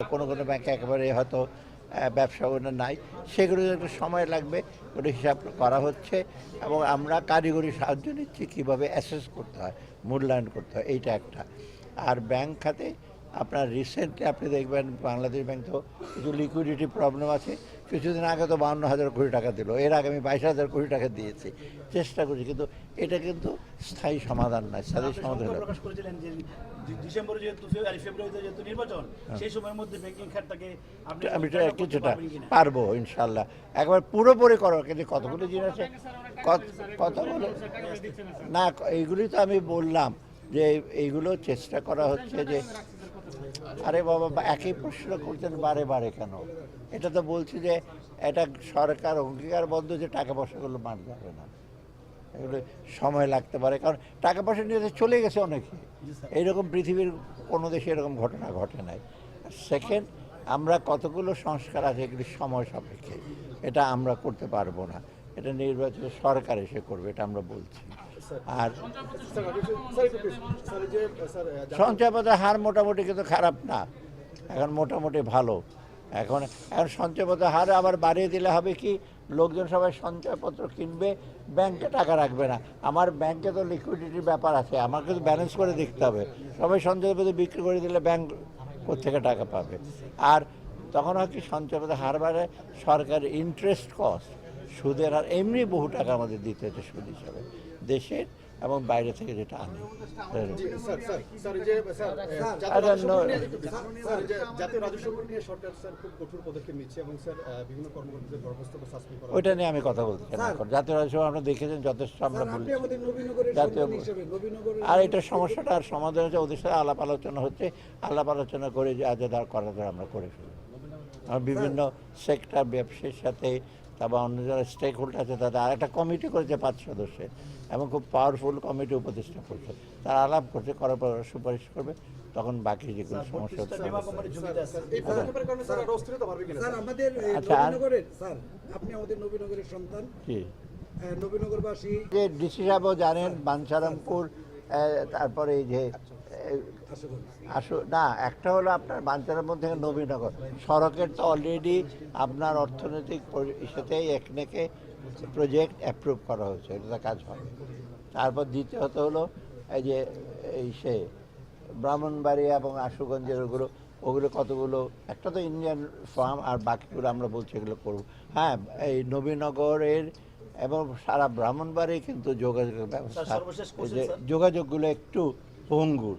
কোনো কোনো ব্যাংকে একেবারে হয়তো ব্যবসা ওনার নাই। সেগুলো একটু সময় লাগবে, ওটা হিসাব করা হচ্ছে এবং আমরা কারিগরি সাহায্য নিচ্ছি কীভাবে অ্যাসেস করতে হয়, মূল্যায়ন করতে হয়, এইটা একটা। আর ব্যাংক খাতে আপনার রিসেন্টলি আপনি দেখবেন বাংলাদেশ ব্যাংক তো কিছু লিকুইডিটি প্রবলেম আছে। কিছুদিন আগে তো বাউন্ন হাজার কোটি টাকা দিল। এর আগে আমি বাইশ হাজার কোটি টাকা দিয়েছি। চেষ্টা করছি কিন্তু এটা কিন্তু স্থায়ী সমাধান নয় স্থায়ী সমাধান প্রকাশ করেছিলেন যে ডিসেম্বরে যেহেতু ফে- আর ফেব্রুয়ারিতে যেহেতু নির্বাচন সেই সময়ের মধ্যে ব্যাংকিং খাতটাকে আমি কিছুটা পারব ইনশাল্লাহ একবার পুরোপুরি করো কিন্তু কতগুলো জিনিস আছে কতগুলো না এইগুলি তো আমি বললাম যে এইগুলো চেষ্টা করা হচ্ছে যে আরে বাবা একই প্রশ্ন করতেন বারে বারে কেন? এটা তো বলছি যে এটা সরকার অঙ্গীকারবদ্ধ যে টাকা পয়সাগুলো মার যাবে না। এগুলো সময় লাগতে পারে, কারণ টাকা পয়সা নিয়ে চলে গেছে অনেকে। এইরকম পৃথিবীর কোনো দেশে এরকম ঘটনা ঘটে নাই। সেকেন্ড আমরা কতগুলো সংস্কার আছে এগুলি সময় সাপেক্ষে। এটা আমরা করতে পারব না। এটা নির্বাচিত সরকার এসে করবে, এটা আমরা বলছি। আর সঞ্চয়পত্রের হার মোটামুটি কিন্তু খারাপ না। এখন মোটামুটি ভালো। এখন এখন সঞ্চয়পত্র হার আবার বাড়িয়ে দিলে হবে কি? লোকজন সবাই সঞ্চয়পত্র কিনবে ব্যাংকে টাকা রাখবে না। আমার ব্যাংকে তো লিকুইডিটির ব্যাপার আছে আমাকে তো ব্যালেন্স করে দেখতে হবে। সবাই সঞ্চয়পত্র বিক্রি করে দিলে ব্যাংক কোথেকে টাকা পাবে? আর তখন হয় কি সঞ্চয়পত্রের হার বাড়ে সরকার ইন্টারেস্ট কস্ট সুদের আর এমনি বহু টাকা আমাদের দিতে হচ্ছে সুদ হিসাবে দেশের এবং বাইরে থেকে যেটা আনে। ওইটা নিয়ে আমি কথা বলতে চাই জাতীয় রাজস্ব আমরা দেখেছেন যথেষ্ট আমরা বলি জাতীয় আর এটা সমস্যাটা আর সমাধান হচ্ছে ওদের সাথে আলাপ আলোচনা হচ্ছে। আলাপ আলোচনা করে যে আজ করা আমরা করে ফেলি বিভিন্ন সেক্টর ব্যবসার সাথে তারপর অন্য যারা স্টেক হোল্ডার আছে তাদের আর একটা কমিটি করেছে পাঁচ সদস্যের এবং খুব পাওয়ারফুল কমিটি উপদেষ্টা করছে তারা আলাপ করছে করার পর সুপারিশ করবে তখন বাকি যে কোনো সমস্যা আচ্ছা যে ডিসি সাহেবও জানেন বাঞ্ছারামপুর তারপরে এই যে আসো না একটা হলো আপনার বাঞ্ছারামপুর মধ্যে নবীনগর। সড়কের তো অলরেডি আপনার অর্থনৈতিক ইসেতে একনেকে প্রজেক্ট অ্যাপ্রুভ করা হয়েছে এটা কাজ হবে তারপর দ্বিতীয়ত হলো এই যে এই সে ব্রাহ্মণবাড়ি এবং আশুগঞ্জের ওগুলো ওগুলো কতগুলো একটা তো ইন্ডিয়ান ফার্ম আর বাকিগুলো আমরা বলছি এগুলো করব। হ্যাঁ এই নবীনগরের এবং সারা ব্রাহ্মণবাড়ি কিন্তু যোগাযোগের ব্যবস্থা। যোগাযোগগুলো একটু ভঙ্গুর।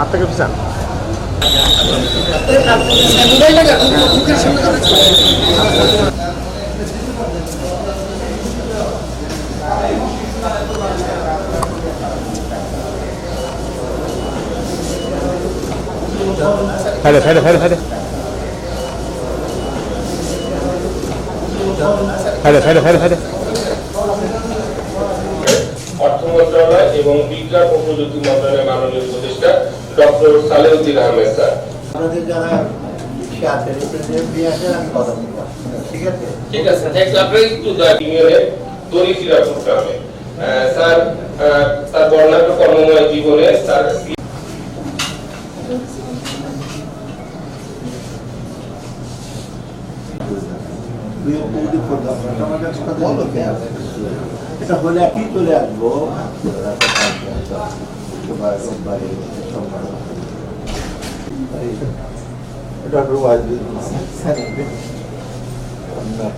আট থেকে পিছান সাইডে সাইডে সাইডে সাইডে সাইডে সাইডে সাইডে সাইডে অর্থ মন্ত্রণালয় এবং বিজ্ঞান ও প্রযুক্তি মন্ত্রণালয়ের মাননীয় উপদেষ্টা ডক্টর সালেউদ্দিন আহমেদ স্যার। আমাদের যারা ঠিক আছে representative নিয়ে আসেন আমি কথা বলব। Leopoldo Cordão. Então, agora, se cada um quer, essa folha aqui, tu lê a boa. Dr. Wise, a not